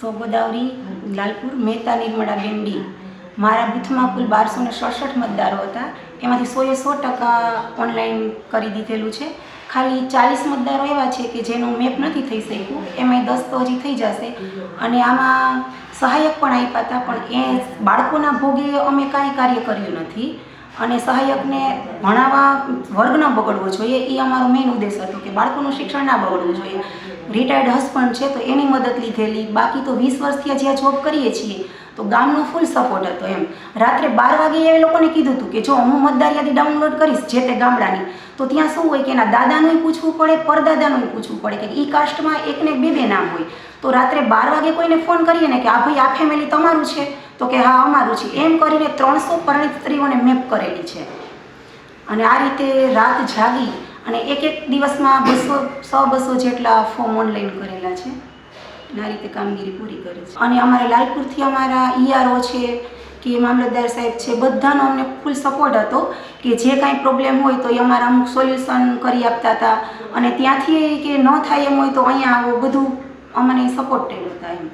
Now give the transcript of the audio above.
સો ગોદાવરી લાલપુર મહેતા નિર્મળા બેન્ડી મારા બૂથમાં કુલ બારસો ને સડસઠ મતદારો હતા. એમાંથી સોએ સો ટકા ઓનલાઈન કરી દીધેલું છે. ખાલી ચાલીસ મતદારો એવા છે કે જેનું મેપ નથી થઈ શક્યું. એમાંય દસ તો હજી થઈ જશે. અને આમાં સહાયક પણ આપ્યા હતા, પણ એ બાળકોના ભોગે અમે કાંઈ કાર્ય કર્યું નથી. અને સહાયકને ભણાવવા વર્ગ ન બગડવો જોઈએ, એ અમારો મેઇન ઉદ્દેશ હતો કે બાળકોનું શિક્ષણ ના બગડવું જોઈએ. રિટાયર્ડ હસબન્ડ છે તો એની મદદ લીધેલી, બાકી તો વીસ વર્ષથી જ્યાં જોબ કરીએ છીએ, તો ગામનો ફૂલ સપોર્ટ હતો એમ. રાત્રે બાર વાગે એ લોકોને કીધું હતું કે જો હું મતદાર યાદી ડાઉનલોડ કરીશ જે તે ગામડાની, તો ત્યાં શું હોય કે એના દાદાનું પૂછવું પડે, પરદાદાનું પૂછવું પડે કે ઈ કાસ્ટમાં એકને બે બે નામ હોય. તો રાત્રે બાર વાગે કોઈને ફોન કરીએ ને કે, આ ભાઈ આ ફેમિલી તમારું છે. તો કે, હા, અમારું છે. એમ કરીને ત્રણસો પરણિત સ્ત્રીઓને મેપ કરેલી છે. અને આ રીતે રાત જાગી અને એક એક દિવસમાં બસો, સો બસો જેટલા ફોર્મ ઓનલાઈન કરેલા છે. અને આ રીતે કામગીરી પૂરી કરી છે. અને અમારે લાલપુરથી અમારા ઈઆરઓ છે, કે મામલતદાર સાહેબ છે, બધાનો અમને ફૂલ સપોર્ટ હતો કે જે કાંઈ પ્રોબ્લેમ હોય તો એ અમારા અમુક સોલ્યુશન કરી આપતા હતા. અને ત્યાંથી કે ન થાય એમ હોય તો અહીંયા આવો, બધું અમને સપોર્ટેડ હતા એમ.